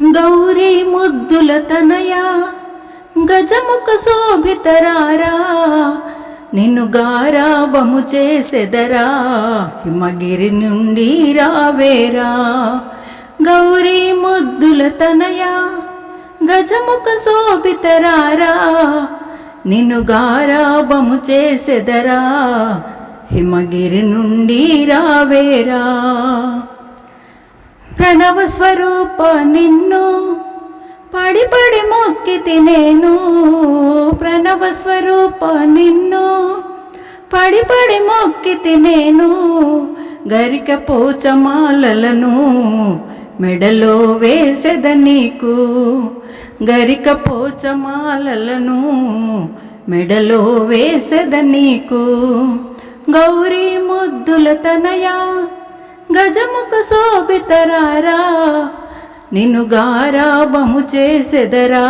గౌరీ ముద్దుల తనయా గజముఖ శోభితరారా నిన్ను గారాబము చేసెదరా హిమగిరి నుండి రావేరా. గౌరీ ముద్దుల తనయా గజముఖ శోభితరారా నిన్ను గారాబము చేసెదరా హిమగిరి నుండి రావేరా. ప్రణవ స్వరూప నిన్ను పడి పడి మొక్కితి నేను. ప్రణవ స్వరూప నిన్ను పడి పడి మొక్కితి నేను. గరిక పోచమాలలను మెడలో వేసెద నీకు. గరిక పోచమాలలను మెడలో వేసెద నీకు. గౌరీ ముద్దుల తనయా గజముఖ శోభితరారా నిన్ను గారాబము చేసెదరా.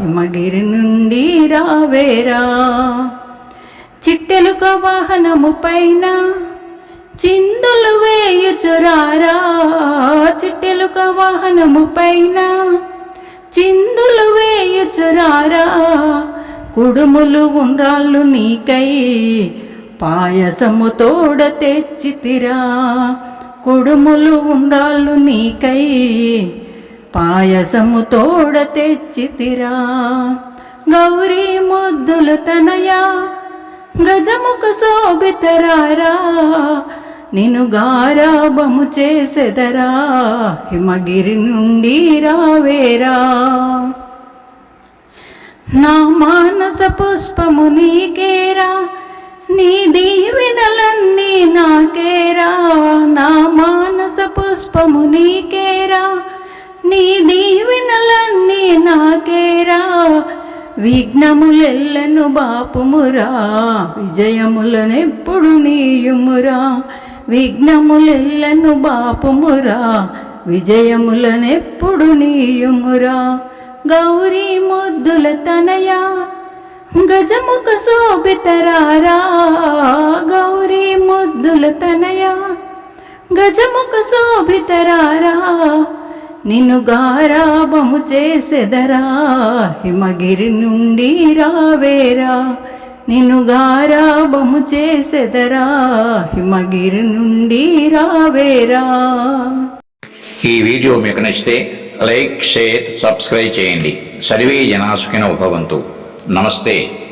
హిమగిరి నుండి రావేరా. చిట్టెలుక వాహనము పైన చిందులు వేయుచురారా. చిట్టెలుక వాహనము పైన చిందులు వేయుచురారా. కుడుములు ఉండ్రాళ్ళు నీకై పాయసము తోడ తెచ్చితిరా. కుడుములు ఉండాలు నీకై. పాయసము తోడ తెచ్చితిరా గౌరీ ముద్దులు తనయా. గజముకు శోభితరారా. నిను గారాబము చేసెదరా. హిమగిరి నుండి రావేరా. నా మానస పుష్పము నీకేరా. నీ దీవెనలన్నీ నాకే. పుష్పము నీకేరా నీ దీవెనలన్నీ నాకేరా. విఘ్నములెల్లను బాపుమురా విజయములనెప్పుడు నీయుమురా. విఘ్నములెల్లను బాపుమురా విజయములనెప్పుడు నీయుమురా. గౌరీ ముద్దుల తనయా గజముఖ శోభితరారా గౌరీ గజముఖ శోభితరారా నిన్ను గారాబము చేసెదరా? హిమగిరి నుండి రావేరా? నిన్ను గారాబము చేసెదరా? హిమగిరి నుండి రావేరా? ఈ వీడియో మీకు నచ్చితే లైక్ షేర్ సబ్స్క్రైబ్ చేయండి. సర్వే జనాసుకిన ఉపవంతు నమస్తే.